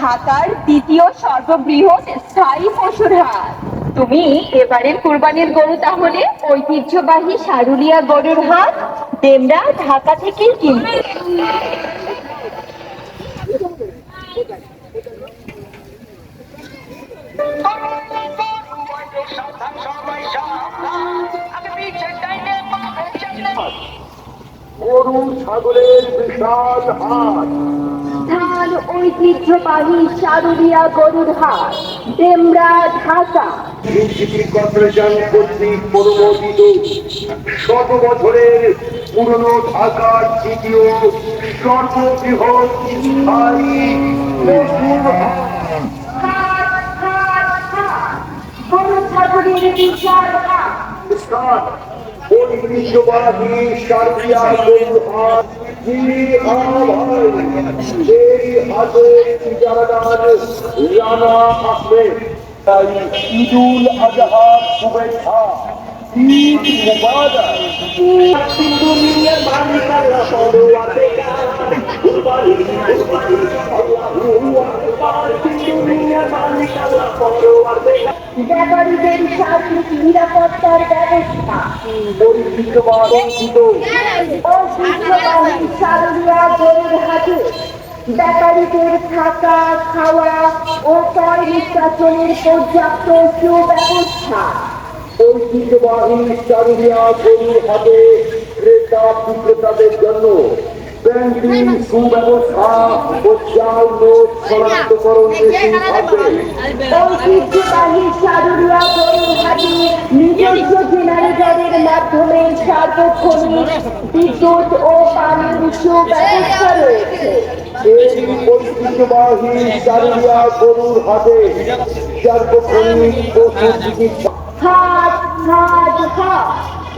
ঢাকার দ্বিতীয় সর্ববৃহৎ স্থায়ী পশুর হাট। তুমি এবারের কুরবানির গরু তাহলে ঐতিহ্যবাহী সারুলিয়া গরুর হাট ডেমরা ঢাকা থেকেই কিনবে। গরু, ছাগলের বিশাল হাট। ধান ঐতিহ্যবাহী সারুলিয়া গরুর হাট ডেমরা ঢাকা। সিটি কর্পোরেশন কর্তৃক অনুমোদিত শত বছরের পুরনো ঢাকার দ্বিতীয় সর্ববৃহৎ গরু ছাগলের বিশাল হাট সার্বিয়া গরুর হাট কি আহ্বান এই ইজারাদার রানা আহমেদ। তাই ঈদুল আজহার শুভেচ্ছা ঈদ মুবারক। দুনিয়ার মালিক আল্লাহ সর্বাতে দুনিয়ার মালিক আল্লাহ সর্বাতে ব্যাপারীদের শারীরিক নিরাপত্তার ব্যবস্থা। সারুলিয়া হাটে ব্যাপারীদের থাকা খাওয়া ও পয় পর্যাপ্ত সুব্যবস্থা। ঐতিহ্যবাহী চারুলিয়া গরুর হাটে ক্রেতা বিক্রেতাদের জন্য। ব্যাংকিং সুব্যবস্থা ও চাল নোট শনাক্তকরণ মেশিন থাকবে মাধ্যমে সার্বক্ষণিক বিদ্যুৎ ও পানির রয়েছে এই ঐতিহ্যবাহী চারুলিয়া গরুর হাটে সার্বক্ষণিক পশু চিকিৎসা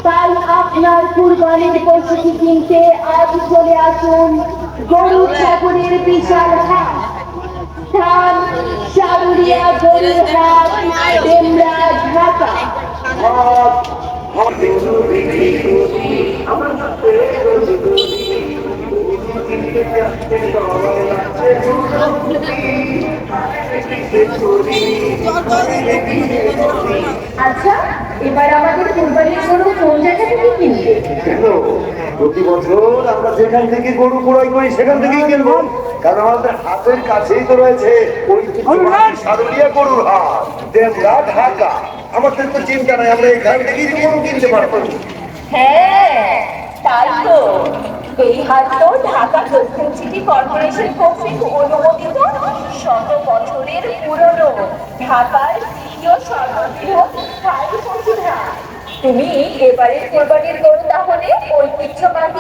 তাই আপনার কুরবানির পশুটি কিনতে আজ চলে আসুন গরু ছাগলের বিশাল হাট স্থান সারুলিয়া গরুর হাট ঢাকা আচ্ছা এবার আমাদের কুরবানির গরু কোন জায়গা থেকে কিনবে? প্রতি বছর আমরা যেখান থেকে গরু ক্রয় করি সেখান থেকেই কিনবো। কারণ আমাদের হাতের কাছেই তো রয়েছে ঐতিহ্যবাহী সারুলিয়া গরুর হাট দেবরা ঢাকা। আমাদের তো চিন্তা নাই আমরা এখান থেকেই গরু কিনতে পারব। হ্যাঁ তাই তো। এই হাট তো ঢাকা দক্ষিণ সিটি কর্পোরেশন কর্তৃক অনুমোদিত শত বছরের পুরনো ঢাকার দ্বিতীয় সর্ববৃহৎ তুমি এবারের কোরবানির গরু তাহলে ঐতিহ্যবাহী